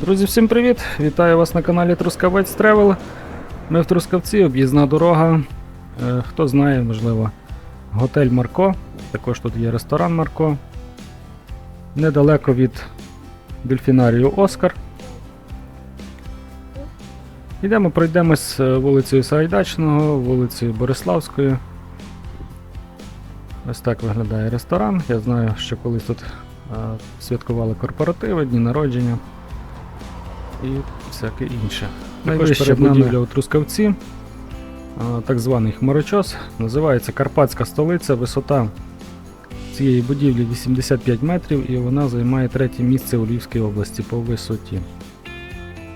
Друзі, всім привіт! Вітаю вас на каналі Трускавець Тревел. Ми в Трускавці, об'їзна дорога. Е, Хто знає, можливо, готель Марко. Також тут є ресторан Марко. Недалеко від дельфінарію Оскар. Йдемо, пройдемось е, вулицею Сагайдачного, вулицею Бориславською. Ось так виглядає ресторан. Я знаю, що колись тут е, святкували корпоративи, дні народження і всяке інше. Найвища перед нами- будівля у Трускавці, так званий хмарочос, називається Карпатська столиця. Висота цієї будівлі 85 метрів і вона займає третє місце у Львівській області по висоті.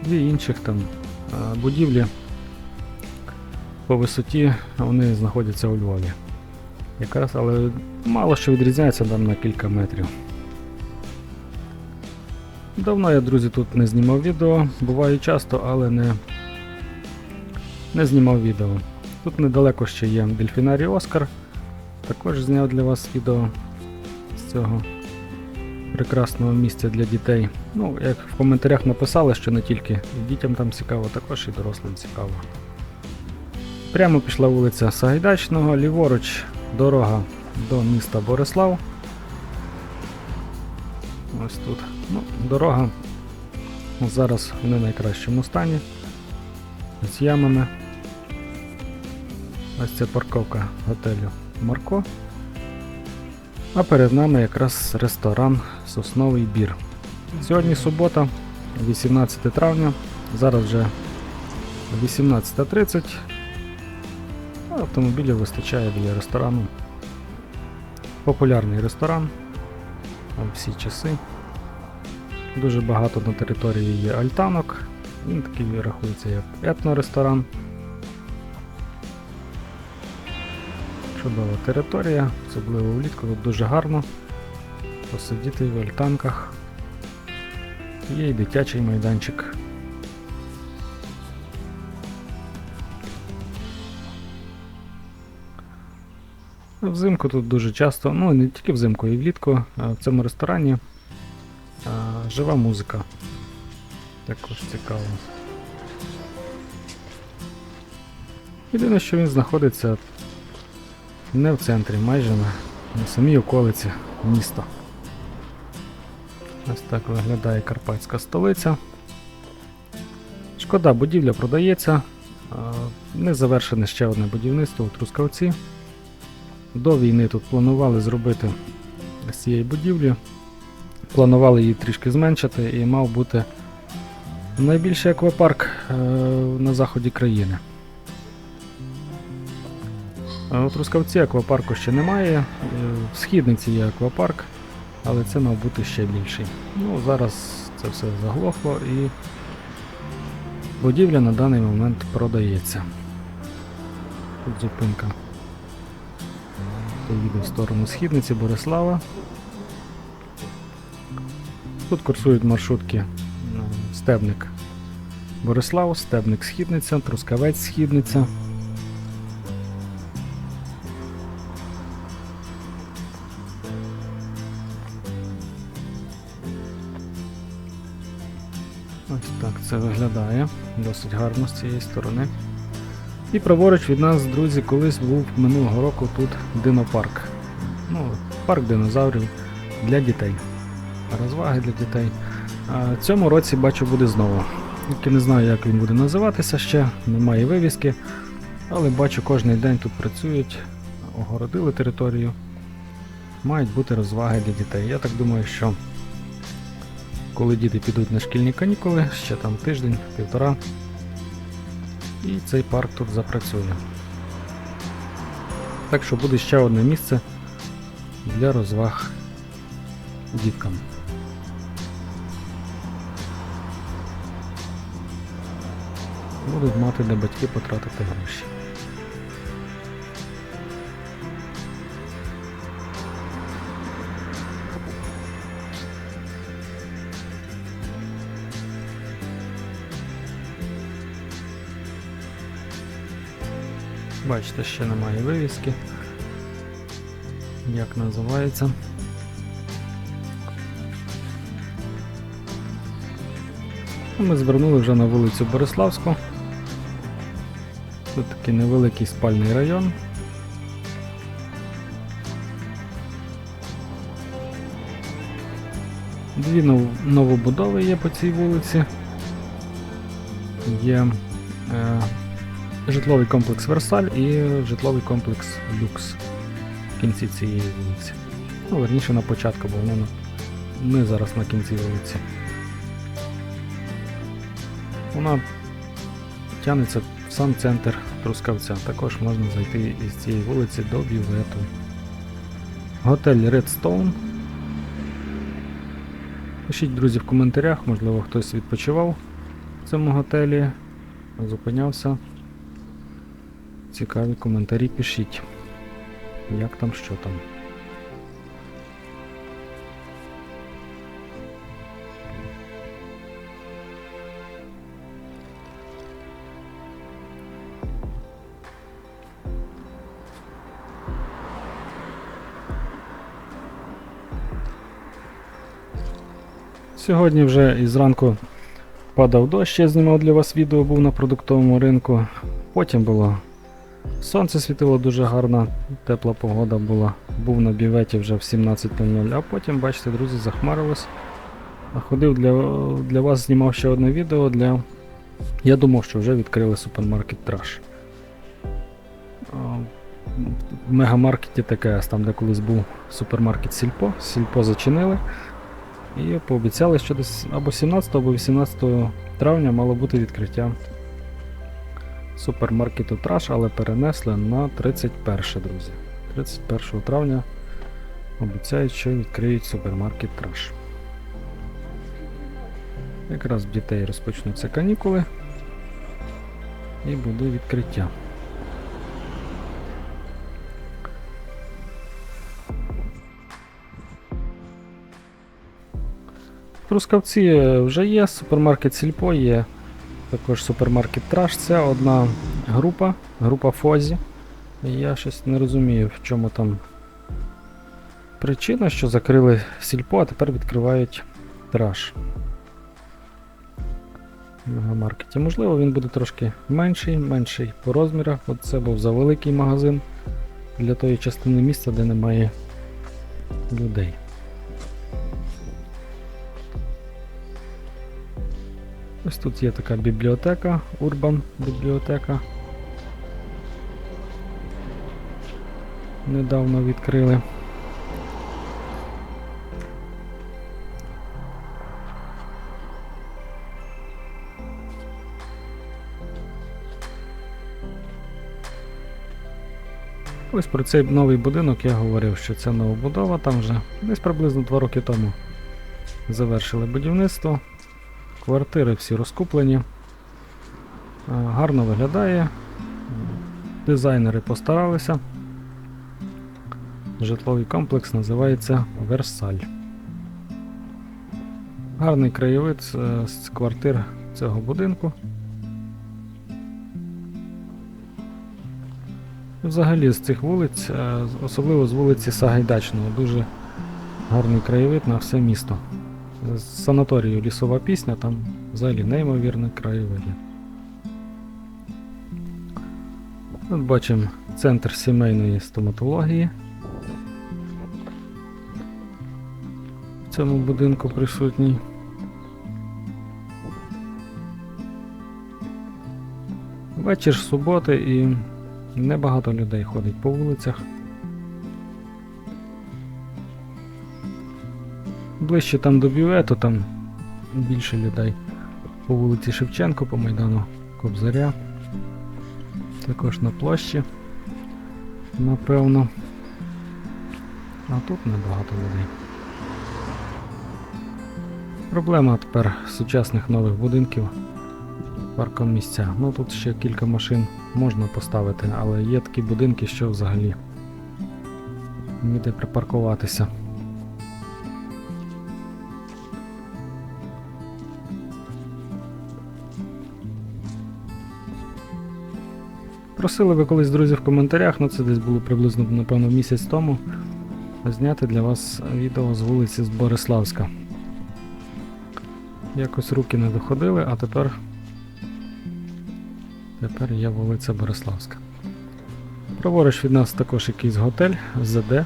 Дві інших там будівлі по висоті вони знаходяться у Львові. Якраз, але мало що відрізняється там на кілька метрів. Давно я, друзі, тут не знімав відео. Буває часто, але не, не знімав відео. Тут недалеко ще є дельфінарій Оскар. Також зняв для вас відео з цього прекрасного місця для дітей. Ну, як в коментарях написали, що не тільки дітям там цікаво, також і дорослим цікаво. Прямо пішла вулиця Сагайдачного, ліворуч дорога до міста Борислав. Ось тут. Ну, дорога зараз в не найкращому стані. З ямами. Ось це парковка готелю Марко. А перед нами якраз ресторан Сосновий Бір. Сьогодні субота, 18 травня. Зараз вже 18.30. Ну, Автомобілів вистачає біля ресторану. Популярний ресторан у всі часи. Дуже багато на території є альтанок. Він такий рахується як етноресторан. Чудова територія, особливо влітку, тут дуже гарно посидіти в альтанках. Є і дитячий майданчик. Взимку тут дуже часто, ну не тільки взимку, і влітку, в цьому ресторані жива музика. Також цікаво. Єдине, що він знаходиться не в центрі, майже на, на самій околиці міста. Ось так виглядає карпатська столиця. Шкода, будівля продається. Не завершене ще одне будівництво у Трускавці. До війни тут планували зробити з цієї будівлі. Планували її трішки зменшити і мав бути найбільший аквапарк е, на заході країни. У Трускавці аквапарку ще немає. е, В східниці є аквапарк, але це мав бути ще більший. Ну, зараз це все заглохло і будівля на даний момент продається. Тут зупинка. Їде в сторону східниці Борислава. Тут курсують маршрутки е, Стебник Борислав, Стебник Східниця, Трускавець Східниця. Ось так це виглядає. Досить гарно з цієї сторони. І праворуч від нас, друзі, колись був минулого року тут динопарк. Ну, парк динозаврів для дітей. Розваги для дітей. А цьому році бачу буде знову. Тільки не знаю, як він буде називатися ще, немає вивіски. Але бачу, кожен день тут працюють, огородили територію. Мають бути розваги для дітей. Я так думаю, що коли діти підуть на шкільні канікули, ще там тиждень, півтора, і цей парк тут запрацює. Так що буде ще одне місце для розваг діткам. Будуть мати де батьки потратити гроші. Бачите, ще немає вивіски. Як називається? Ми звернули вже на вулицю Бориславську. Тут такий невеликий спальний район. Дві новобудови є по цій вулиці. Є е, житловий комплекс Версаль і житловий комплекс Люкс в кінці цієї вулиці. Ну, верніше на початку, бо воно не зараз на кінці вулиці. Вона тягнеться в сам центр Трускавця. Також можна зайти із цієї вулиці до бювету. Готель Redstone. Пишіть, друзі, в коментарях, можливо, хтось відпочивав в цьому готелі, зупинявся. Цікаві коментарі пишіть. Як там, що там. Сьогодні вже і зранку падав дощ, я знімав для вас відео, був на продуктовому ринку. Потім було сонце світило дуже гарно, тепла погода була. Був на біветі вже в 17.00, а потім, бачите, друзі, захмарилось. Ходив для, для вас, знімав ще одне відео для. Я думав, що вже відкрили супермаркет Траш. В мегамаркеті ТКС, там де колись був супермаркет Сільпо. Сільпо зачинили. І пообіцяли, що десь або 17 або 18 травня мало бути відкриття супермаркету Траш, але перенесли на 31, друзі. 31 травня обіцяють, що відкриють супермаркет Траш. Якраз в дітей розпочнуться канікули і буде відкриття. В Трускавці вже є, супермаркет Сільпо є, також супермаркет Траш. Це одна група, група Фозі. Я щось не розумію, в чому там причина, що закрили Сільпо, а тепер відкривають Траш. В мегамаркеті. Можливо, він буде трошки менший, менший по розмірах. От це був завеликий магазин для тої частини міста, де немає людей. Ось тут є така бібліотека, Урбан бібліотека. Недавно відкрили. Ось про цей новий будинок я говорив, що це новобудова, там вже десь приблизно 2 роки тому завершили будівництво. Квартири всі розкуплені. Е, Гарно виглядає. Дизайнери постаралися. Житловий комплекс називається Версаль. Гарний краєвид е, з квартир цього будинку. Взагалі з цих вулиць, е, особливо з вулиці Сагайдачного, дуже гарний краєвид на все місто. Санаторію лісова пісня, там взагалі неймовірні краєвиди. Тут бачимо центр сімейної стоматології. В цьому будинку присутній. Вечір суботи і небагато людей ходить по вулицях. Ближче там до бювету, там більше людей по вулиці Шевченко, по Майдану Кобзаря. Також на площі, напевно. А тут небагато людей. Проблема тепер сучасних нових будинків парком місця. Ну тут ще кілька машин можна поставити, але є такі будинки, що взагалі ніде припаркуватися. Просили ви колись, друзі, в коментарях, ну це десь було приблизно, напевно, місяць тому, зняти для вас відео з вулиці з Бориславська. Якось руки не доходили, а тепер. Тепер є вулиця Бориславська. Праворуч від нас також якийсь готель ЗД.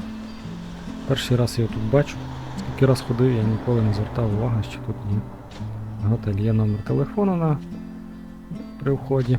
Перший раз я його тут бачу. Скільки раз ходив, я ніколи не звертав уваги, що тут є готель. Є номер телефону на при вході.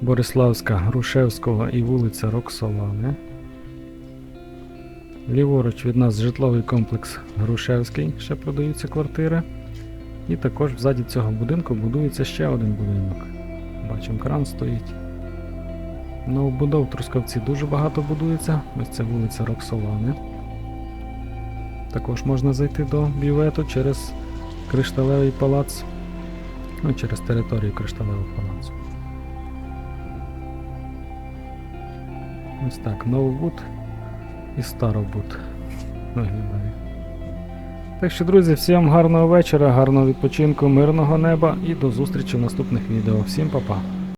Бориславська, Грушевського і вулиця Роксолани. Ліворуч від нас житловий комплекс Грушевський, ще продаються квартири. І також ззаді цього будинку будується ще один будинок. Бачимо, кран стоїть. Новобудов в Трускавці дуже багато будується. Ось це вулиця Роксолани. Також можна зайти до бювету через Кришталевий палац. Ну, через територію Кришталевого палацу. Ось так, Новобуд і старобут виглядає. Так що, друзі, всім гарного вечора, гарного відпочинку, мирного неба і до зустрічі в наступних відео. Всім па-па!